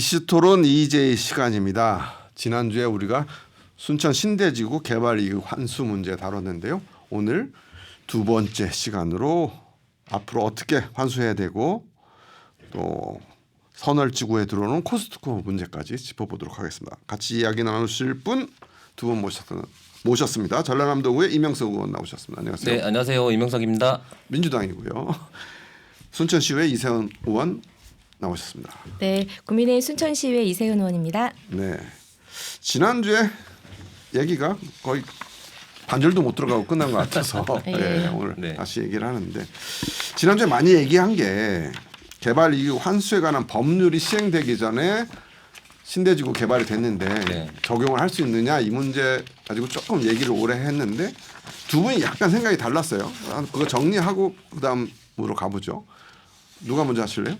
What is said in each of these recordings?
이슈토론 이재희 시간입니다. 지난주에 우리가 순천 신대지구 개발 이익 환수 문제 다뤘는데요. 오늘 두 번째 시간으로 앞으로 어떻게 환수해야 되고 또 선월지구에 들어오는 코스트코 문제까지 짚어보도록 하겠습니다. 같이 이야기 나누실 분 두 분 모셨, 모셨습니다. 전라남도구의 이명석 의원 나오셨습니다. 안녕하세요. 네, 안녕하세요. 이명석입니다. 민주당이고요. 순천시의 이세훈 의원 나오셨습니다. 네, 국민의힘 순천시의회 이세은 의원입니다. 네. 지난주에 얘기가 거의 반절도 못 들어가고 끝난 것 같아서 예. 네, 오늘 네. 다시 얘기를 하는데 지난주에 많이 얘기한 게 개발 이후 환수에 관한 법률이 시행되기 전에 신대지구 개발이 됐는데 네. 적용을 할 수 있느냐 이 문제 가지고 조금 얘기를 오래 했는데 두 분이 약간 생각이 달랐어요. 아, 그거 정리하고 그다음으로 가보죠. 누가 먼저 하실래요?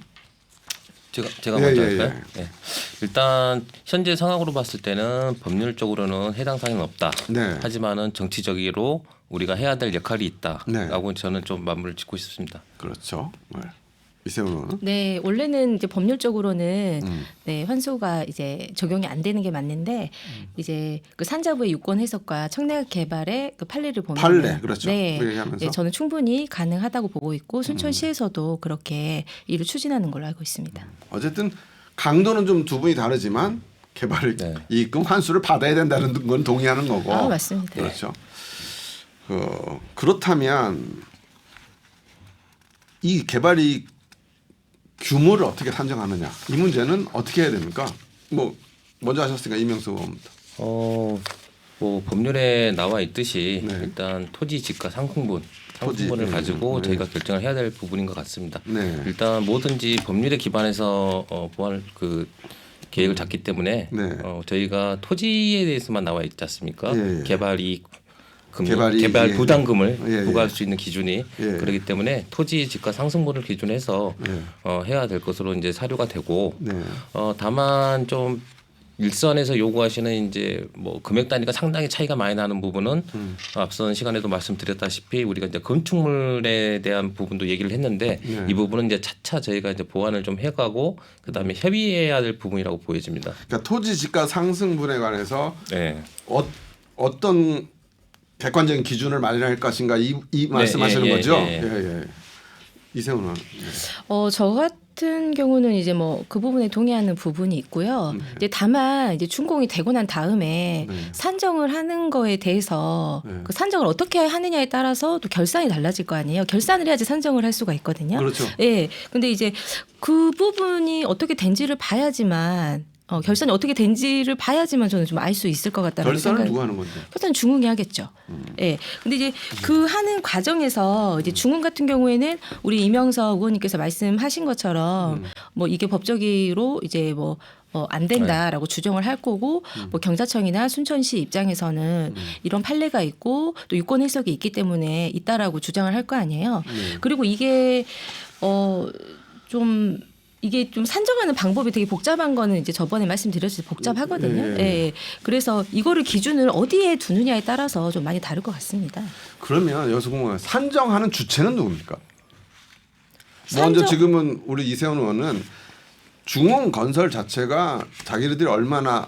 제가 제가 예, 먼저 예, 할까요? 네. 일단 현재 상황으로 봤을 때는 법률적으로는 해당 사항은 없다. 네. 하지만은 정치적으로 우리가 해야 될 역할이 있다라고 네. 저는 좀 마무리를 짓고 싶습니다. 그렇죠. 네. 이세훈 네, 원래는 이제 법률적으로는 음. 네, 환수가 이제 적용이 안 되는 게 맞는데 이제 그 산자부의 유권 해석과 청약 개발의 그 판례를 보면 판례, 그렇죠. 네, 그. 네, 저는 충분히 가능하다고 보고 있고 순천시에서도 그렇게 일을 추진하는 걸로 알고 있습니다. 어쨌든 강도는 좀 두 분이 다르지만 개발 네. 이익금 환수를 받아야 된다는 건 동의하는 거고. 아, 맞습니다. 그렇죠. 그 그렇다면 이 개발 이익 규모를 어떻게 산정하느냐 이 문제는 어떻게 해야 됩니까? 뭐 먼저 하셨으니까 이명수 의원부터. 어, 뭐 법률에 나와 있듯이 네. 일단 토지 지가 상승분 토지, 상승분을 네, 가지고 네. 저희가 결정을 해야 될 부분인 것 같습니다. 네. 일단 뭐든지 법률에 기반해서 어, 보완 그 계획을 잡기 때문에 네. 어, 저희가 토지에 대해서만 나와 있지 않습니까? 예, 예. 개발 이익 금 개발 이익, 개발 예. 부담금을 예, 예. 부과할 수 있는 기준이 예. 그렇기 때문에 토지 지가 상승분을 기준해서 네. 어, 해야 될 것으로 이제 사료가 되고 네. 어, 다만 좀 일선에서 요구하시는 이제 뭐 금액 단위가 상당히 차이가 많이 나는 부분은 음. 앞선 시간에도 말씀드렸다시피 우리가 이제 건축물에 대한 부분도 얘기를 했는데 네. 이 부분은 이제 차차 저희가 이제 보완을 좀 해가고 그다음에 협의해야 될 부분이라고 보여집니다. 그러니까 토지 지가 상승분에 관해서 네. 어, 어떤 객관적인 기준을 마련할 것인가 이, 이 말씀하시는 예, 예, 거죠? 예, 예, 예. 예. 이세훈 의원. 어, 저 같은 경우는 이제 뭐 그 부분에 동의하는 부분이 있고요. 네. 이제 다만 이제 준공이 되고 난 다음에 네. 산정을 하는 거에 대해서 네. 그 산정을 어떻게 하느냐에 따라서 또 결산이 달라질 거 아니에요. 결산을 해야지 산정을 할 수가 있거든요. 그렇죠. 예. 근데 이제 그 부분이 어떻게 된지를 봐야지만 어, 결산이 어떻게 된지를 봐야지만 저는 좀 알 수 있을 것 같다는 결산을 생각이 누가 하는 건데? 결산 중흥이 하겠죠. 예. 근데 이제 그 하는 과정에서 이제 중흥 같은 경우에는 우리 이명석 의원님께서 말씀하신 것처럼 뭐 이게 법적으로 이제 뭐 어, 안 된다라고 주정을 할 거고 뭐 경자청이나 순천시 입장에서는 이런 판례가 있고 또 유권 해석이 있기 때문에 있다라고 주장을 할 거 아니에요. 네. 그리고 이게 어좀 이게 좀 산정하는 방법이 되게 복잡한 거는 이제 저번에 말씀드렸듯이 복잡하거든요. 예. 예. 예. 그래서 이거를 기준을 어디에 두느냐에 따라서 좀 많이 다를 것 같습니다. 그러면 여기서 궁금해요. 산정하는 주체는 누굽니까? 산정- 먼저 지금은 우리 이세훈 의원은 중흥 건설 자체가 자기들이 얼마나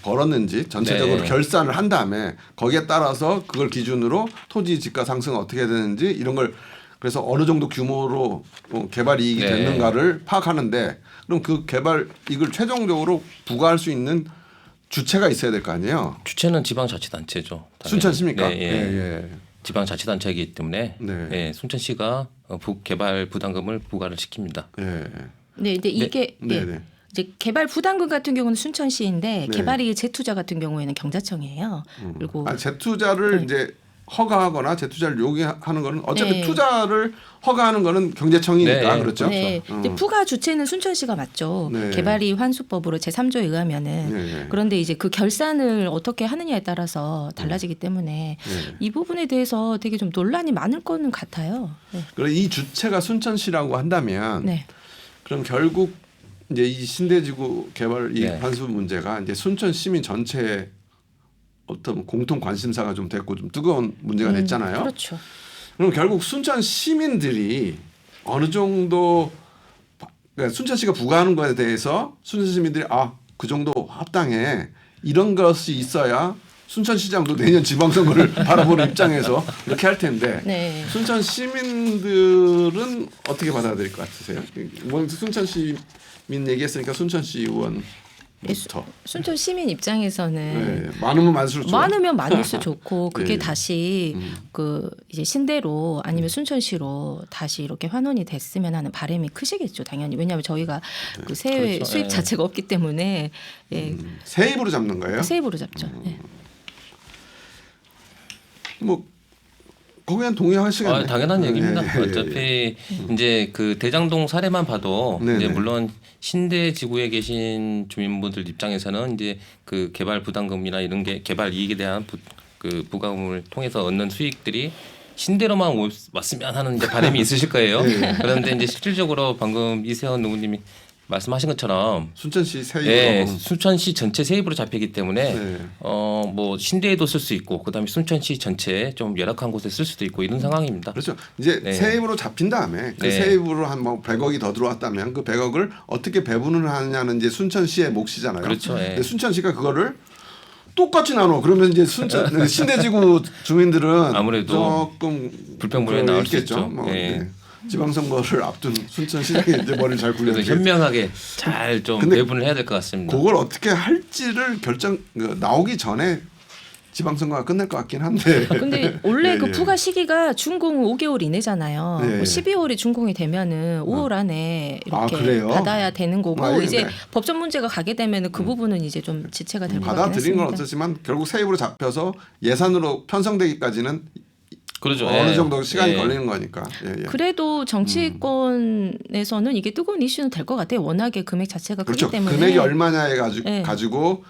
벌었는지 전체적으로 네. 결산을 한 다음에 거기에 따라서 그걸 기준으로 토지 지가 상승 어떻게 되는지 이런 걸 그래서 어느 정도 규모로 어, 개발 이익이 네. 됐는가를 파악하는데 그럼 그 개발 이익을 최종적으로 부과할 수 있는 주체가 있어야 될 거 아니에요. 주체는 지방자치단체죠. 당연히. 순천시입니까? 네, 예. 예. 지방자치단체이기 때문에 네. 예, 순천시가 어, 부, 개발 부담금을 부과를 시킵니다. 예. 예. 네, 근데 이게 네, 예. 네. 이제 개발 부담금 같은 경우는 순천시인데 네. 개발이익 재투자 같은 경우에는 경자청이에요. 그리고 아, 재투자를 이제 허가하거나 재투자를 요구하는 거는 어차피 네. 투자를 허가하는 거는 경제청이니까 네, 그렇죠. 네, 근데 음. 부가 주체는 순천시가 맞죠. 네. 개발이 환수법으로 제 3조에 의하면은 네, 네. 그런데 이제 그 결산을 어떻게 하느냐에 따라서 달라지기 때문에 네. 이 부분에 대해서 되게 좀 논란이 많을 거는 같아요. 네. 그럼 이 주체가 순천시라고 한다면 네. 그럼 결국 이제 이 신대지구 개발 이 네. 환수 문제가 이제 순천 시민 전체의 어떤 공통 관심사가 좀 됐고 좀 뜨거운 문제가 음, 됐잖아요. 그렇죠. 그럼 결국 순천 시민들이 어느 정도 그러니까 순천시가 부과하는 거에 대해서 순천 시민들이 아 그 정도 합당해 이런 것이 있어야 순천시장도 내년 지방선거를 바라보는 입장에서 이렇게 할 텐데 네. 순천 시민들은 어떻게 받아들일 것 같으세요? 뭐 순천 시민 얘기했으니까 순천시 의원 부터 순천 시민 입장에서는 네, 많으면 많을수록 좋아요. 많으면 많을수록 좋고 그게 예. 다시 음. 그 이제 신대로 아니면 순천시로 다시 이렇게 환원이 됐으면 하는 바람이 크시겠죠 당연히 왜냐하면 저희가 그 세외 그렇죠. 수입 예. 자체가 없기 때문에 예, 음, 세입으로 잡는 거예요? 세입으로 잡죠. 음. 예. 뭐 거기는 동의하시겠네요. 아, 당연한 예, 얘기입니다. 예. 어차피 이제 그 대장동 사례만 봐도 네네. 이제 물론 신대 지구에 계신 주민분들 입장에서는 이제 그 개발 부담금이나 이런 게 개발 이익에 대한 부, 그 부가금을 통해서 얻는 수익들이 신대로만 오- 왔으면 하는 이제 바람이 있으실 거예요. 네. 그런데 이제 실질적으로 방금 이세현 누구님이 말씀하신 것처럼 순천시 세입으로 예, 순천시 전체 세입으로 잡히기 때문에 네. 어뭐 신대에도 쓸 수 있고 그다음에 순천시 전체 좀 열악한 곳에 쓸 수도 있고 이런 상황입니다. 그렇죠. 이제 네. 세입으로 잡힌 다음에 그 네. 세입으로 한 뭐 100억이 더 들어왔다면 그 100억을 어떻게 배분을 하냐는 이제 순천시의 몫이잖아요. 그렇죠, 예. 순천시가 그거를 똑같이 나눠. 그러면 이제 순천 신대지구 주민들은 아무래도 조금 불평불만이 그 나올 수 있겠죠. 있죠. 뭐, 예. 네. 지방선거를 앞둔 순천시장이 이제 머리를 잘 굴려야지. 현명하게 잘좀 근데 배분을 해야 될 것 같습니다. 그걸 어떻게 할지를 결정 그, 나오기 전에 지방선거가 끝날 것 같긴 한데. 근데 원래 예, 그 예. 부가 시기가 준공 5개월 이내잖아요. 네. 뭐 12월이 준공이 되면은 5월 안에 아, 이렇게 그래요? 받아야 되는 거고 아, 예, 이제 네. 법적 문제가 가게 되면은 그 부분은 이제 좀 지체가 될것 같긴 받아들인 건. 어떻지만 결국 세입으로 잡혀서 예산으로 편성되기까지는 그러죠. 어느 예. 정도 시간이 예. 걸리는 거니까. 예, 예. 그래도 정치권에서는 이게 뜨거운 이슈는 될 것 같아요. 워낙에 금액 자체가 그렇죠. 크기 때문에. 금액이 얼마냐에 가지고 네. 가지고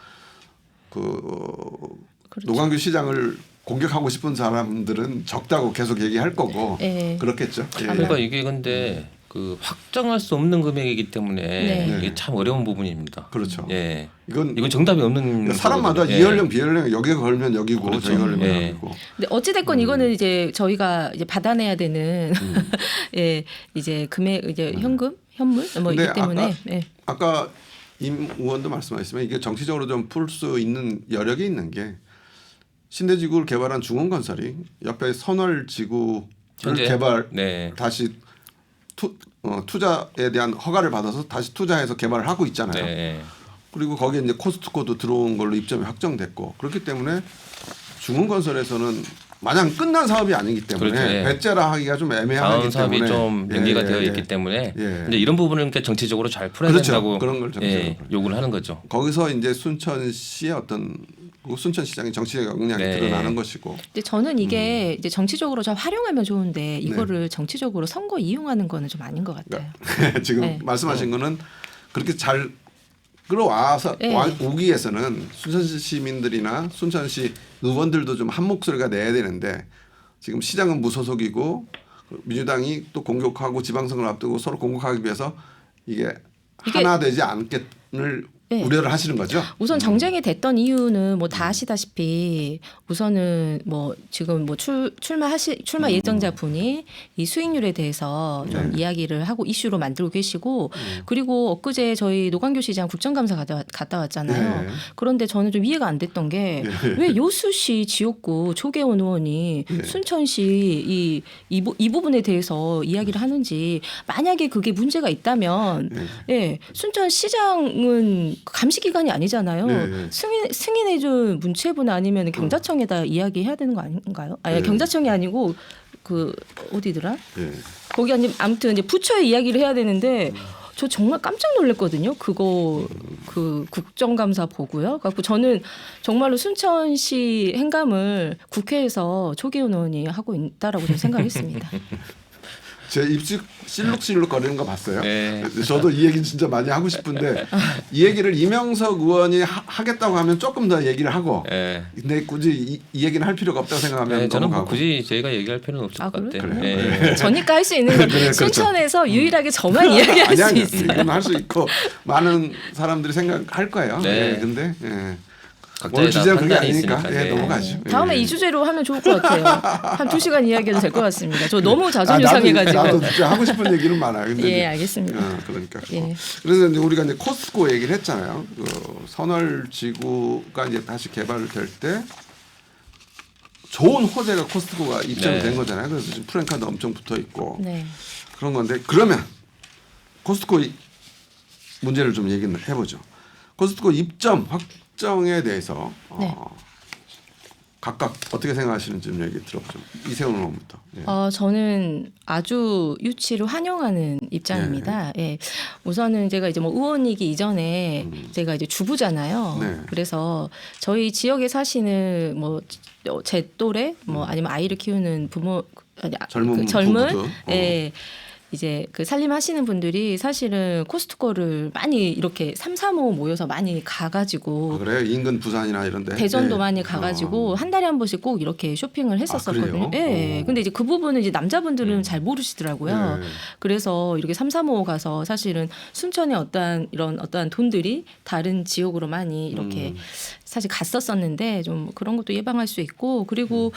그 어, 그렇죠. 노광규 시장을 공격하고 싶은 사람들은 적다고 계속 얘기할 거고 예. 그렇겠죠. 예, 그러니까 예. 이게 근데 그 확정할 수 없는 금액이기 때문에 네. 이게 참 어려운 부분입니다. 그렇죠. 예. 이건 이건 정답이 없는 그러니까 사람마다 거거든요. 예. 이연령 비연령 여기가 걸면 여기고 그렇죠. 저기 걸면 예. 여기고. 근데 어찌 됐건 이거는 이제 저희가 이제 받아내야 되는 음. 예 이제 금액 이제 현금 현물 뭐이기 근데 때문에 아까 예. 아까 임 의원도 말씀하셨지만 이게 정치적으로 좀 풀 수 있는 여력이 있는 게 신대지구를 개발한 중원건설이 옆에 선월지구를 현재? 개발 네. 다시 투, 어, 투자에 대한 허가를 받아서 다시 투자해서 개발을 하고 있잖아요. 네. 그리고 거기에 이제 코스트코도 들어온 걸로 입점이 확정됐고 그렇기 때문에 중원건설에서는 마냥 끝난 사업이 아니기 때문에 그렇죠, 예. 배째라 하기가 좀 애매하기 다음 사업이 때문에 좀 예, 연기가 예, 되어 예. 있기 때문에 예. 이제 이런 부분을 정치적으로 잘 풀어야 그렇죠. 된다고 그런 걸 정치적으로 예, 요구를 하는 거죠. 거기서 이제 순천시의 어떤 그 순천 시장의 정치적 역량이 네. 드러나는 것이고 근데 저는 이게 음. 이제 정치적으로 좀 활용하면 좋은데 네. 이거를 정치적으로 선거 이용하는 거는 좀 아닌 것 같아요. 지금 네. 말씀하신 거는 그렇게 잘 끌어와서 네. 와- 오기 위해서는 순천시 시민들이나 순천시 의원들도 좀 한 목소리가 내야 되는데 지금 시장은 무소속이고 민주당이 또 공격하고 지방선거를 앞두고 서로 공격하기 위해서 이게, 이게- 하나 되지 않겠을 네. 우려를 하시는 거죠. 우선 정쟁이 됐던 이유는 뭐 다 아시다시피 우선은 뭐 지금 뭐 출, 출마하시 출마 예정자 분이 이 수익률에 대해서 좀 네. 이야기를 하고 이슈로 만들고 계시고 그리고 엊그제 저희 노광교 시장 국정감사 갔다, 갔다 왔잖아요. 네. 그런데 저는 좀 이해가 안 됐던 게 왜 여수시 지역구 조계원 의원이 네. 순천시 이, 이, 부- 이 부분에 대해서 이야기를 하는지 만약에 그게 문제가 있다면 네. 예, 순천 시장은 감시 기관이 아니잖아요. 네, 네. 승인 승인해준 문체부나 아니면 경자청에다 이야기해야 되는 거 아닌가요? 아니 네. 경자청이 아니고 그 어디더라? 예. 거기 아니 아무튼 이제 부처에 이야기를 해야 되는데 저 정말 깜짝 놀랐거든요. 그거 그 국정감사 보고요. 그래갖고 저는 정말로 순천시 행감을 국회에서 조계훈 의원이 하고 있다라고 저는 생각했습니다. 제 입술 실룩실룩 거리는 거 봤어요. 네. 저도 이 얘기 진짜 많이 하고 싶은데 이 얘기를 이명석 의원이 하, 겠다고 하면 조금 더 얘기를 하고 예. 근데 굳이 이, 이 얘기는 할 필요가 없다고 생각하면 네, 저는 뭐. 굳이 저희가 얘기할 필요는 없을 아, 것? 같아요. 그래요? 예. 저니까 할 수 있는 건 그래, 그렇죠. 순천에서 유일하게 저만 이야기할 아니 수 아니 있어요. 이건 할수 있고 많은 사람들이 생각할 거예요. 네. 예, 근데 예. 오늘 다 주제는 그게 아니니까. 예, 네. 넘어가죠. 다음에 예. 이 주제로 하면 좋을 것 같아요. 한 두 시간 이야기해도 될 것 같습니다. 저 너무 자존심 아, 나도, 상해가지고. 나도 진짜 하고 싶은 얘기는 많아요. 근데 예, 알겠습니다. 어, 그러니까. 예. 그래서 이제 우리가 이제 코스트코 얘기를 했잖아요. 그 선월 지구가 이제 다시 개발될 때 좋은 호재가 코스트코가 입점이 네. 된 거잖아요. 그래서 지금 프랜카드 엄청 붙어 있고 네. 그런 건데 그러면 코스트코 이- 문제를 좀 얘기를 해보죠. 코스트코 입점 확정에 대해서 네. 어, 각각 어떻게 생각하시는지 좀 얘기 들어보죠. 이세훈 의원부터. 예. 어, 저는 아주 유치를 환영하는 입장입니다. 예. 우선은 제가 이제 뭐 의원이기 이전에 제가 이제 주부잖아요. 네. 그래서 저희 지역에 사시는 뭐 제 또래 뭐 아니면 아이를 키우는 부모 아니, 아, 젊은 그 젊은 부부들. 어. 예. 이제 그 살림하시는 분들이 사실은 코스트코를 많이 이렇게 삼삼오오 모여서 많이 가가지고 아, 그래요? 인근 부산이나 이런데 대전도 예. 많이 가가지고 어. 한 달에 한 번씩 꼭 이렇게 쇼핑을 했었었거든요. 그래요? 예. 어. 근데 이제 그 부분은 이제 남자분들은 잘 모르시더라고요. 네. 그래서 이렇게 삼삼오오 가서 사실은 순천의 어떠한 이런 어떠한 돈들이 다른 지역으로 많이 이렇게 음. 사실 갔었었는데 좀 그런 것도 예방할 수 있고 그리고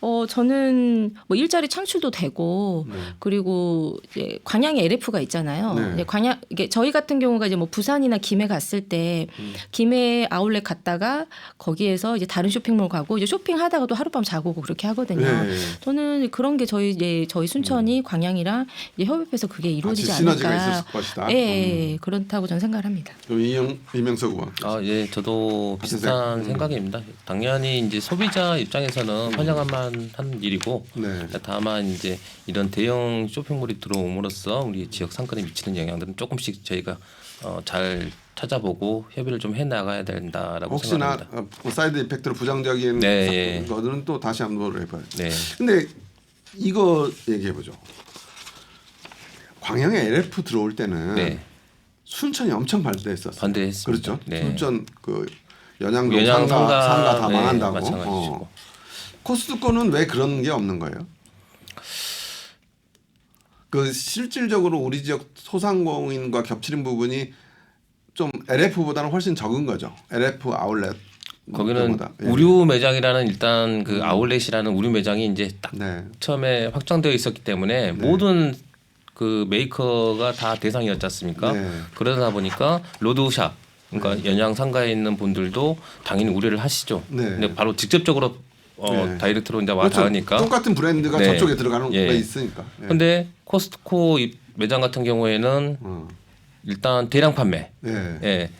어 저는 뭐 일자리 창출도 되고 네. 그리고 이제 광양에 LF가 있잖아요. 네. 이제 광양 이게 저희 같은 경우가 이제 뭐 부산이나 김해 갔을 때 음. 김해 아울렛 갔다가 거기에서 이제 다른 쇼핑몰 가고 이제 쇼핑하다가도 하룻밤 자고 오고 그렇게 하거든요. 네. 저는 그런 게 저희 이제 저희 순천이 광양이랑 이제 협업해서 그게 이루어지지 음. 같이 시너지가 않을까. 있을 것이다. 예, 예, 예. 그렇다고 저는 생각을 합니다. 이영 이명석 의원. 아, 예, 저도 비슷한 음. 생각입니다. 당연히 이제 소비자 입장에서는 환영할 만 한 일이고 네. 다만 이제 이런 대형 쇼핑몰이 들어옴으로써 우리 지역 상권에 미치는 영향들은 조금씩 저희가 어, 잘 찾아보고 협의를 좀 해 나가야 된다라고 혹시나 생각합니다. 어, 뭐 사이드 이펙트로 부정적인 네, 사- 예. 거들은 또 다시 한번 해봐요. 네. 근데 이거 얘기해 보죠. 광양에 LF 들어올 때는 네. 순천이 엄청 반대했었어요. 반대했습니다. 그렇죠. 네. 순천 그 연양동 연양 상가, 상가, 상가 다 네, 망한다고. 어. 코스트코는 왜 그런 게 없는 거예요? 그 실질적으로 우리 지역 소상공인과 겹치는 부분이 좀 LF보다는 훨씬 적은 거죠. LF 아울렛 거기는 보다. 예. 우류 매장이라는 일단 그 아울렛이라는 우류 매장이 이제 딱 네. 처음에 확정되어 있었기 때문에 모든 그 메이커가 다 대상이었지 않습니까? 네. 그러다 보니까 로드샵 그러니까 연양 상가에 있는 분들도 당연히 우려를 하시죠. 네. 근데 바로 직접적으로 어, 네. 다이렉트로 이제 와 그렇죠. 닿으니까. 똑같은 브랜드가 네. 저쪽에 들어가는 예. 게 있으니까. 예. 근데 코스트코 이 매장 같은 경우에는 어. 일단 대량 판매, 예. 예,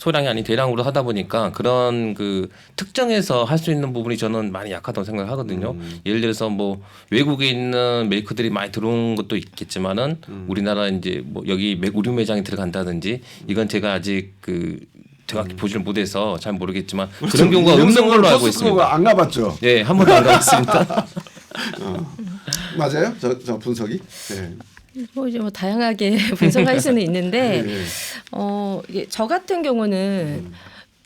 소량이 아닌 대량으로 하다 보니까 그런 그 특정해서 할 수 있는 부분이 저는 많이 약하다고 생각하거든요. 음. 예를 들어서 뭐 외국에 있는 메이커들이 많이 들어온 것도 있겠지만은 음. 우리나라 이제 뭐 여기 매- 우류 매장이 들어간다든지 이건 제가 아직 그 정확히 보지를 못해서 잘 모르겠지만 그런 경우가 없는 걸로 알고 있습니다. 음. 안 가봤죠. 예, 한 번도 안 가봤습니다. 맞아요? 저, 저 분석이? 예. 뭐 이제 뭐 다양하게 분석할 수는 있는데 예, 예. 어 이게 저 같은 경우는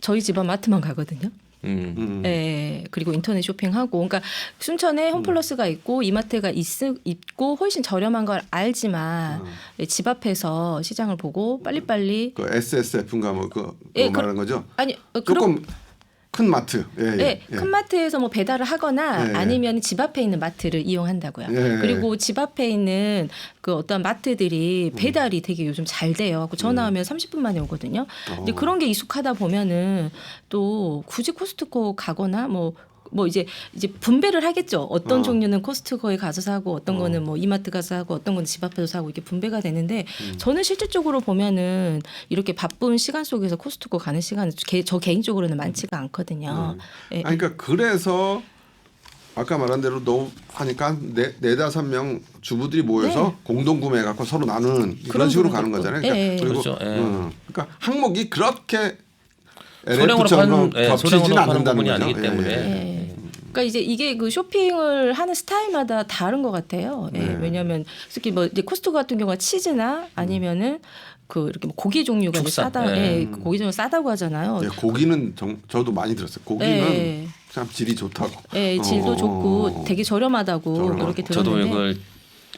저희 집안 마트만 가거든요. 음. 음. 예, 그리고 인터넷 쇼핑하고, 그러니까 순천에 홈플러스가 있고 이마트가 있, 있고 훨씬 저렴한 걸 알지만 음. 예, 집 앞에서 시장을 보고 빨리빨리 그 SSF인가 뭐 그거 예, 말하는 거죠? 아니 어, 그런 조금 큰 마트. 예, 예. 네, 예. 큰 마트에서 뭐 배달을 하거나 예, 예. 아니면 집 앞에 있는 마트를 이용한다고요. 예, 예. 그리고 집 앞에 있는 그 어떤 마트들이 음. 배달이 되게 요즘 잘 돼요. 갖고 전화하면 30분 만에 오거든요. 근데 어. 그런 게 익숙하다 보면은 또 굳이 코스트코 가거나 뭐 뭐 이제 이제 분배를 하겠죠. 어떤 어. 종류는 코스트코에 가서 사고 어떤 어. 거는 뭐 이마트 가서 사고 어떤 거는 집 앞에서 사고 이게 분배가 되는데 음. 저는 실질적으로 보면은 이렇게 바쁜 시간 속에서 코스트코 가는 시간은 개- 저 개인적으로는 많지가 않거든요. 예. 아니, 그러니까 그래서 아까 말한 대로 너 하니까 네, 네 다섯 명 주부들이 모여서 공동 구매해 갖고 서로 나누는 네. 그런 식으로 가는 있고. 거잖아요. 그러니까 예, 예. 그리고 그렇죠. 예. 음, 그러니까 항목이 그렇게 소량으로 LF처럼 파는 예, 겹치진 소량으로 파는 않는다는 부분이 거죠. 아니기 예, 때문에 예. 예. 그러니까 이제 이게 그 쇼핑을 하는 스타일마다 다른 것 같아요. 예. 네. 왜냐하면 특히 뭐 이제 코스트 같은 경우가 치즈나 아니면은 그 이렇게 뭐 고기 종류가 이제 축산. 싸다, 예. 예. 그 고기 종류 싸다고 하잖아요. 예, 고기는 정, 저도 많이 들었어요. 고기는 예. 참 질이 좋다고. 예, 질도 어, 좋고 어, 어. 되게 저렴하다고 저렴하고. 그렇게 저도 들었는데. 이걸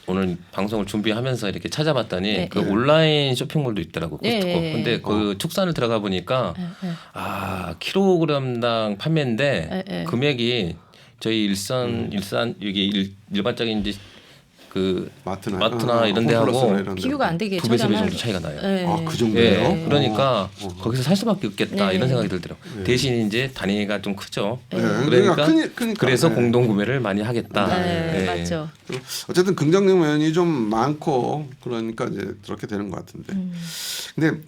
오늘 방송을 준비하면서 이렇게 찾아봤더니 네, 그 네. 온라인 쇼핑몰도 있더라고 네, 코스트코. 네, 근데 네. 그 축산을 들어가 보니까 네, 네. 아 킬로그램당 판매인데 네, 네. 금액이 저희 일산 음. 일산 여기 일, 일반적인 이제 그 마트나 마트나 어, 이런 데하고 이런 데. 비교가 안 되게 두배 세 배 정도 차이가 나요. 네. 아, 그 정도예요? 예, 그러니까 어, 어. 거기서 살 수밖에 없겠다 네. 이런 생각이 들더라고. 요 네. 대신 이제 단위가 좀 크죠. 네, 그러니까, 크니- 크니까, 그래서 네. 공동 구매를 많이 하겠다. 네, 예. 맞죠. 어쨌든 긍정적 면이 좀 많고 그러니까 이제 그렇게 되는 것 같은데. 음. 근데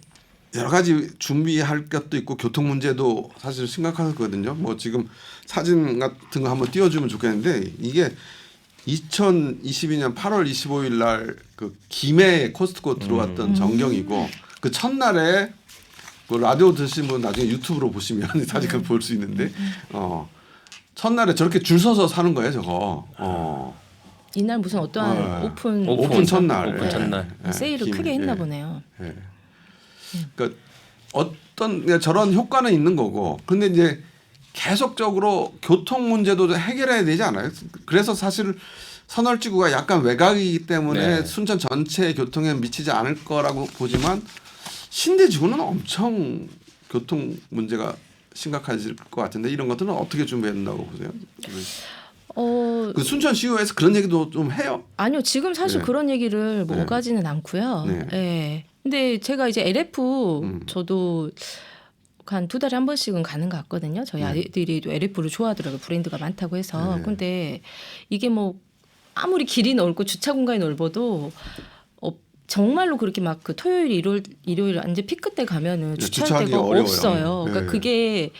여러 가지 준비할 것도 있고 교통 문제도 사실 심각하거든요. 뭐 지금 사진 같은 거 한번 띄워주면 좋겠는데 이게 2022년 8월 25일 날 그 김해 코스트코 음. 들어왔던 전경이고 그 첫날에 그 라디오 들으신 분 나중에 유튜브로 보시면 사진 음. 볼수 있는데 어 첫날에 저렇게 줄 서서 사는 거예요 저거. 어. 이날 무슨 어떠한 네. 오픈 오픈 오픈 첫날. 오픈 첫날. 예, 세일을 김해, 크게 했나 예. 보네요. 예. 그러니까 어떤 그러니까 저런 효과는 있는 거고 근데 이제 계속적으로 교통 문제도 해결해야 되지 않아요? 그래서 사실 선월지구가 약간 외곽이기 때문에 네. 순천 전체 교통에 미치지 않을 거라고 보지만 신대지구는 엄청 교통 문제가 심각해질 것 같은데 이런 것들은 어떻게 준비한다고 보세요? 어 그 순천 시의회에서 그런 얘기도 좀 해요. 아니요 지금 사실 네. 그런 얘기를 뭐 네. 오가지는 않고요. 네. 예. 근데 제가 이제 LF 음. 저도 한 두 달에 한 번씩은 가는 것 같거든요. 저희 네. 아이들이 또 LF를 좋아하더라고요. 브랜드가 많다고 해서. 네. 근데 이게 뭐 아무리 길이 넓고 주차 공간이 넓어도 어, 정말로 그렇게 막 그 토요일 일요일 일요일 이제 피크 때 가면은 네, 주차할 데가 어려워요. 없어요. 그러니까 네. 그게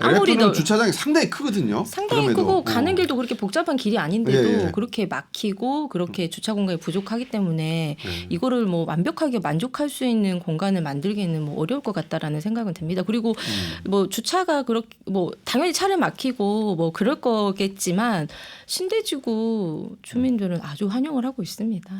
아무리 LF는 더 주차장이 상당히 크거든요. 상당히 그럼에도. 크고 가는 어. 길도 그렇게 복잡한 길이 아닌데도 예, 예. 그렇게 막히고 그렇게 주차 공간이 부족하기 때문에 네. 이거를 뭐 완벽하게 만족할 수 있는 공간을 만들기는 뭐 어려울 것 같다라는 생각은 듭니다. 그리고 음. 뭐 주차가 그렇게 뭐 당연히 차를 막히고 뭐 그럴 거겠지만 신대지구 주민들은 아주 환영을 하고 있습니다.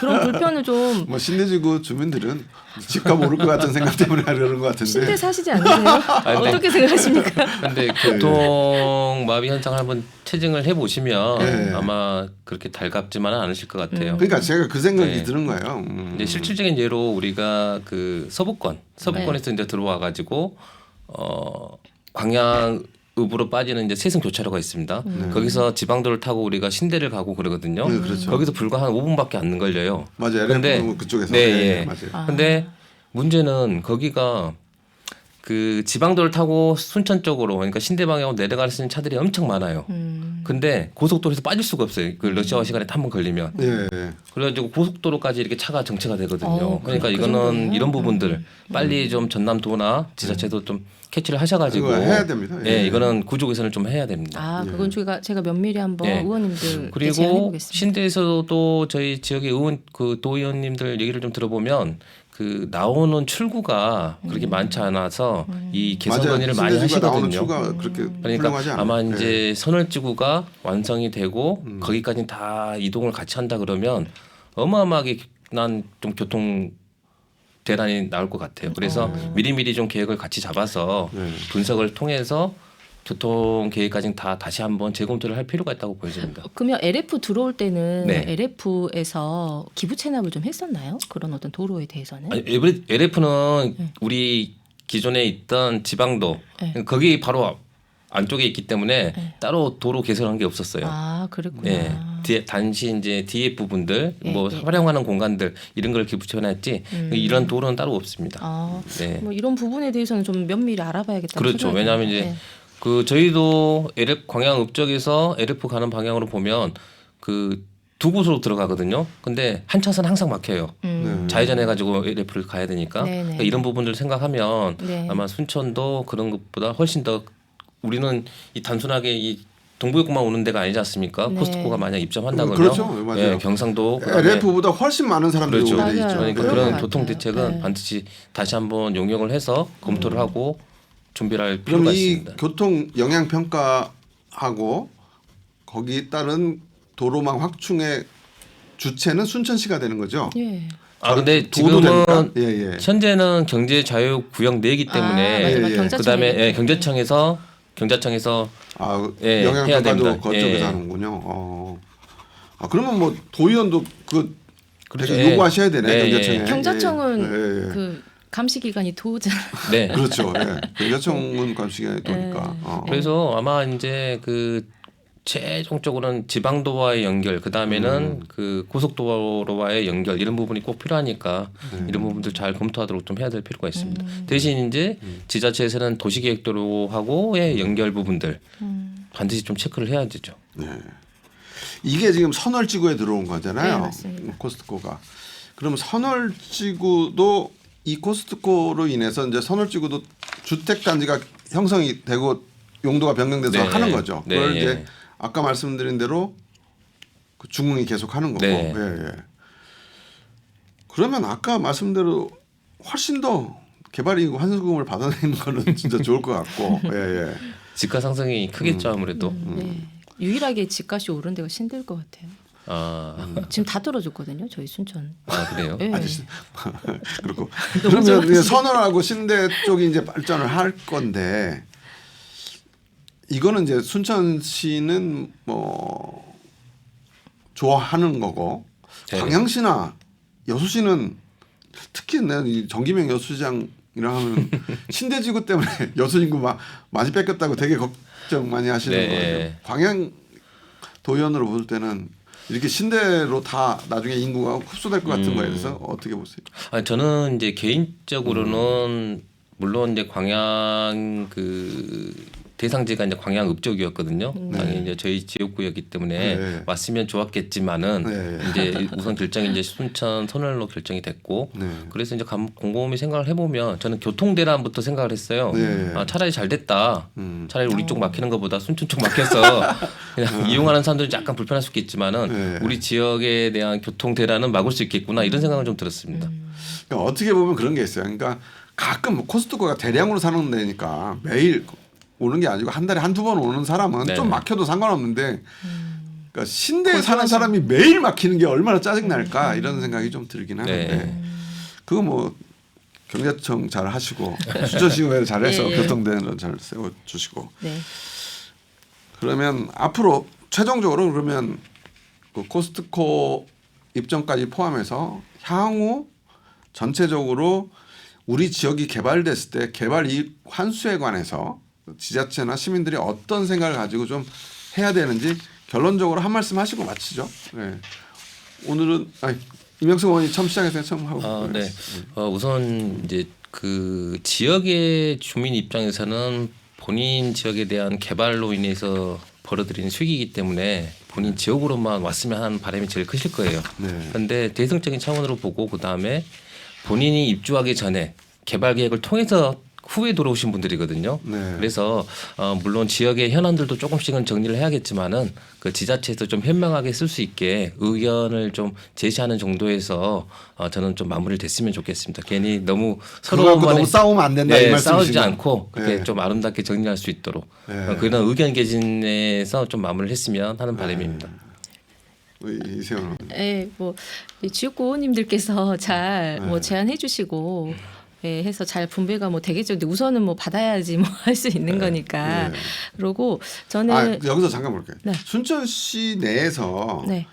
그런 불편을 좀 뭐 신대지구 주민들은 집값 오를 것 같은 생각 때문에 하려는 것 같은데. 신대 사시지 않으세요? 네. 어떻게 생각하십니까? 근데 교통 마비 현상을 한번 체증을 해 보시면 네. 아마 그렇게 달갑지만은 않으실 것 같아요. 음. 그러니까 제가 그 생각이 네. 드는 거예요. 음. 이제 실질적인 예로 우리가 그 서부권 서부권에서 이제 들어와 가지고 어 광양 읍으로 빠지는 이제 세승 교차로가 있습니다. 거기서 지방도를 타고 우리가 신대를 가고 그러거든요. 네, 그렇죠. 거기서 불과 한 5분밖에 안 걸려요. 맞아요. 근데- 그쪽에서. 네, 네, 예. 맞아요. 아. 근데 문제는 거기가 그 지방도를 타고 순천 쪽으로 그러니까 신대 방향으로 내려갈 수 있는 차들이 엄청 많아요. 음. 근데 고속도로에서 빠질 수가 없어요. 그 러시아와 시간에 한번 걸리면. 예. 예. 그래가지고 고속도로까지 이렇게 차가 정체가 되거든요. 어, 그러니까 그- 그 이거는 정도예요? 이런 음. 부분들 빨리 좀 전남도나 지자체도 좀 캐치를 하셔가지고 이거 해야 됩니다. 예, 예. 이거는 구조 개선을 좀 해야 됩니다. 아, 예. 그건 제가 제가 면밀히 한번 예. 의원님들 제안해 그리고 보겠습니다. 신대에서도 저희 지역의 의원 그 도의원님들 얘기를 좀 들어보면 그 나오는 출구가 음. 그렇게 많지 않아서 이 개선 맞아요. 건의를 많이 나오는 하시거든요. 추가 그렇게 그러니까 훌륭하지 않아요. 아마 예. 이제 선월지구가 완성이 되고 음. 거기까지 다 이동을 같이 한다 그러면 어마어마하게 난 좀 교통 대란이 나올 것 같아요. 그래서 어. 미리미리 좀 계획을 같이 잡아서 네. 분석을 통해서 교통 계획까지 다 다시 한번 재검토를 할 필요가 있다고 보여집니다. 그러면 LF 들어올 때는 네. LF에서 기부 체납을 좀 했었나요? 그런 어떤 도로에 대해서는? 아니, LF는 우리 기존에 있던 지방도 네. 거기 바로 안쪽에 있기 때문에 네. 따로 도로 개설한 게 없었어요. 아, 그랬구나. 예, 뒤에 단시 이제 뒤에 부분들 예, 뭐 예. 활용하는 공간들 이런 걸 기부쳐놨지 음. 이런 도로는 따로 없습니다. 아, 네, 뭐 이런 부분에 대해서는 좀 면밀히 알아봐야겠다. 그렇죠. 왜냐하면 이제 그 저희도 LF 광양 읍 쪽에서 LF 가는 방향으로 보면 그 두 곳으로 들어가거든요. 근데 한 차선 항상 막혀요. 음. 네. 좌회전 해가지고 LF를 가야 되니까 네네. 그러니까 이런 부분들을 생각하면 네. 아마 순천도 그런 것보다 훨씬 더 우리는 이 단순하게 이 동부역만 오는 데가 아니지 않습니까? 네. 코스트코가 만약 입점한다 음, 그러면 그렇죠. 맞아요. 예, 경상도 그다음에 LF보다 훨씬 많은 사람들이 그렇죠. 오게 돼 있죠. 그러니까 그럴 그런 것 교통 같아요. 대책은 네. 반드시 다시 한번 용역을 해서 검토를 하고 준비를 할 그럼 필요가 이 있습니다. 교통 영향 평가하고 거기에 따른 도로망 확충의 주체는 순천시가 되는 거죠. 예. 아 근데 도도 됩니까? 지금은 예, 예. 현재는 경제 자유 구역 내기 아, 때문에 맞아, 맞아. 예, 예. 그다음에 예. 경제청에서 경자청에서 아, 예, 영향 해야 평가도 됩니다. 그쪽에서 예. 하는군요. 어. 아 그러면 뭐 도의원도 그 그렇죠. 되게 예. 요구하셔야 되네 네, 경제청에. 예. 경자청은 예, 예, 예. 그 감시 기관이 도우잖아요. 네. 그렇죠. 예. 경자청은 감시가 도니까. 예. 어. 그래서 아마 이제 그 최종적으로는 지방도와의 연결, 그 다음에는 음. 그 고속도로와의 연결 이런 부분이 꼭 필요하니까 네. 이런 부분들 잘 검토하도록 좀 해야 될 필요가 있습니다. 음. 대신 이제 지자체에서는 도시계획도로하고의 연결 부분들 음. 반드시 좀 체크를 해야 되죠. 네. 이게 지금 선월지구에 들어온 네, 거잖아요. 맞습니다. 코스트코가. 그럼 선월지구도 이 코스트코로 인해서 이제 선월지구도 주택 단지가 형성이 되고 용도가 변경돼서 네. 하는 거죠. 네, 그걸 예. 이제 아까 말씀드린 대로 그 중흥이 계속 하는 거고. 네. 예, 예. 그러면 아까 말씀대로 훨씬 더 개발이익 환수금을 받아내는 거는 진짜 좋을 것 같고. 예, 예. 지가 상승이 크겠죠 음. 아무래도. 네. 유일하게 집값이 오른 데가 신들 것 같아요. 아, 지금 다 떨어졌거든요. 저희 순천. 아 그래요. 네. 아저씨 그렇고 너무 그러면 이제 좋아하시네. 선월하고 신대 쪽이 이제 발전을 할 건데 이거는 이제 순천시는 뭐 좋아하는 거고 네. 광양시나 여수시는 특히 내이 정기명 여수시장 이라 하면 신대지구 때문에 여수 인구 막 많이 뺏겼다고 되게 걱정 많이 하시는 네. 거예요. 광양 도의원으로 볼 때는 이렇게 신대로 다 나중에 인구가 흡수될 것 같은 음. 거에 대해서 어떻게 보세요? 아 저는 이제 개인적으로는 물론 이제 광양 그 대상지가 이제 광양 읍쪽이었거든요. 당연히 이제 저희 지역구였기 때문에 네. 왔으면 좋았겠지만은 네. 이제 우선 결정이 이제 순천 선월로 결정이 됐고 네. 그래서 이제 감- 곰곰이 생각을 해보면 저는 교통 대란부터 생각을 했어요. 네. 아, 차라리 잘 됐다. 음. 차라리 우리 쪽 막히는 것보다 순천 쪽 막혀서 그냥 이용하는 사람들은 약간 불편할 수 있겠지만은 네. 우리 지역에 대한 교통 대란은 막을 수 있겠구나 이런 생각을 좀 들었습니다. 그러니까 어떻게 보면 그런 게 있어요. 그러니까 가끔 뭐 코스트코가 대량으로 사는 데니까 매일 오는 게 아니고 한 달에 한두 번 오는 사람은 네. 좀 막혀도 상관없는데 그러니까 신대에 사는 사람이 매일 막히는 게 얼마나 짜증 날까 이런 생각이 좀 들긴 하는데 네. 그거 뭐 경제청 잘 하시고 수저시의회 잘해서 예, 예. 교통대는 잘 세워 주시고 네. 그러면 앞으로 최종적으로 그러면 그 코스트코 입점까지 포함해서 향후 전체적으로 우리 지역이 개발됐을 때 개발 이익 환수에 관해서 지자체나 시민들이 어떤 생각을 가지고 좀 해야 되는지 결론적으로 한 말씀 하시고 마치죠. 네. 오늘은 아니, 이명수 의원이 처음 시작해서 처음 하고 아, 네. 그래요. 어, 우선 이제 그 지역의 주민 입장에서는 본인 지역에 대한 개발로 인해서 벌어들이는 수익이기 때문에 본인 지역으로만 왔으면 하는 바람이 제일 크실 거예요. 네. 그런데 대승적인 차원으로 보고 그 다음에 본인이 입주하기 전에 개발 계획을 통해서 후에 들어오신 분들이거든요. 네. 그래서 어, 물론 지역의 현안들도 조금씩은 정리를 해야겠지만은 그 지자체에서 좀 현명하게 쓸 수 있게 의견을 좀 제시하는 정도에서 어, 저는 좀 마무리를 됐으면 좋겠습니다. 괜히 너무 갖고 서로만의 너무 싸우면 안 된다 이 네? 싸우지 않고 그렇게 네. 좀 아름답게 정리할 수 있도록 네. 어, 그런 의견 개진에서 좀 마무리를 했으면 하는 바람입니다. 우리 이세훈 의원. 예, 뭐 지역구 의원님들께서 잘뭐 네. 제안해 주시고 예, 해서 잘 분배가 뭐 되겠죠. 근데 우선은 뭐 받아야지 뭐 할 수 있는 거니까. 네. 그러고 저는 아 여기서 잠깐 볼게요. 네. 순천시 내에서 네.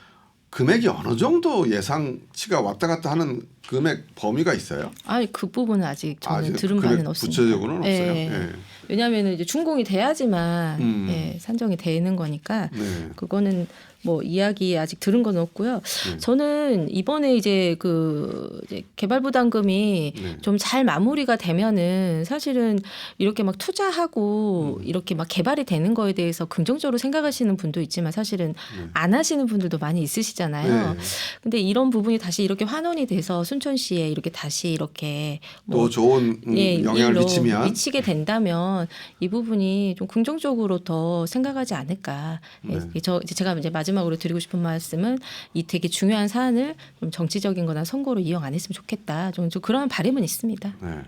금액이 어느 정도 예상치가 왔다 갔다 하는 금액 범위가 있어요? 아니 그 부분은 아직 저는 아직 들은 금액 바는 없습니다. 구체적으로는 예. 없어요. 예. 왜냐하면 이제 준공이 돼야지만 음. 예, 산정이 되는 거니까 네. 그거는 뭐 이야기 아직 들은 건 없고요. 네. 저는 이번에 이제 그 이제 개발 부담금이 네. 좀잘 마무리가 되면은 사실은 이렇게 막 투자하고 음. 이렇게 막 개발이 되는 거에 대해서 긍정적으로 생각하시는 분도 있지만 사실은 네. 안 하시는 분들도 많이 있으시잖아요. 네. 근데 이런 부분이 다시 이렇게 환원이 돼서 순천시에 이렇게 다시 이렇게 뭐 또 좋은 음, 예, 영향을 미치면 미치게 된다면 이 부분이 좀 긍정적으로 더 생각하지 않을까. 예, 네. 저 이제 제가 이제 마지막 으로 드리고 싶은 말씀은 이 되게 중요한 사안을 좀 정치적인 거나 선거로 이용 안 했으면 좋겠다. 좀, 좀 그런 바람은 있습니다. 네.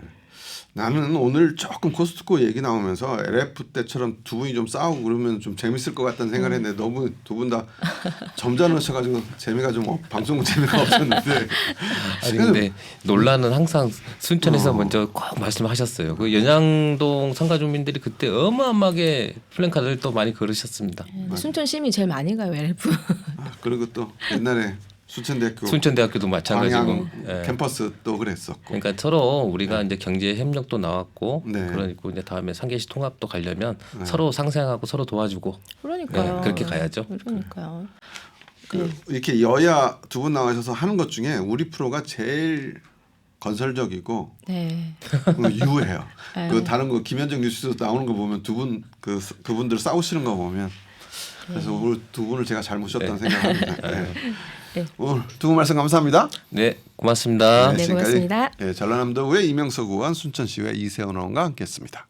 나는 오늘 조금 코스트코 얘기 나오면서 LF 때처럼 두 분이 좀 싸우고 그러면 좀 재밌을 것 같다는 생각을 음. 했는데 너무 두 분 다 점잖으셔가지고 재미가 좀 없- 방송 재미가 없었는데 아니 근데 논란은 항상 순천에서 어. 먼저 꼭 말씀하셨어요. 그 연양동 상가 주민들이 그때 어마어마하게 플랜카드를 또 많이 걸으셨습니다. 네, 순천 시민 제일 많이 가요 엘프. 아, 그리고 또 옛날에 수천대학교 순천대학교도 마찬가지고. 예. 캠퍼스 또 그랬었고 그러니까 서로 우리가 이제 경제 협력도 나왔고 네. 그러니까 이제 다음에 상계시 통합도 가려면 서로 상생하고 서로 도와주고 그러니까요. 네, 그렇게 가야죠. 그러니까요. 그 이렇게 여야 두 분 나가셔서 하는 것 중에 우리 프로가 제일 건설적이고 네. 그 유해요. 네. 그 다른 거 김현정 뉴스 나오는 거 보면 두 분 그 그분들 싸우시는 거 보면 그래서 오늘 두 분을 제가 잘 모셨다는 생각합니다. 네. 네. 오늘 두 분 말씀 감사합니다. 네 고맙습니다. 네, 고맙습니다. 예, 전라남도의 이명석 의원, 순천시의 이세원 의원과 함께했습니다.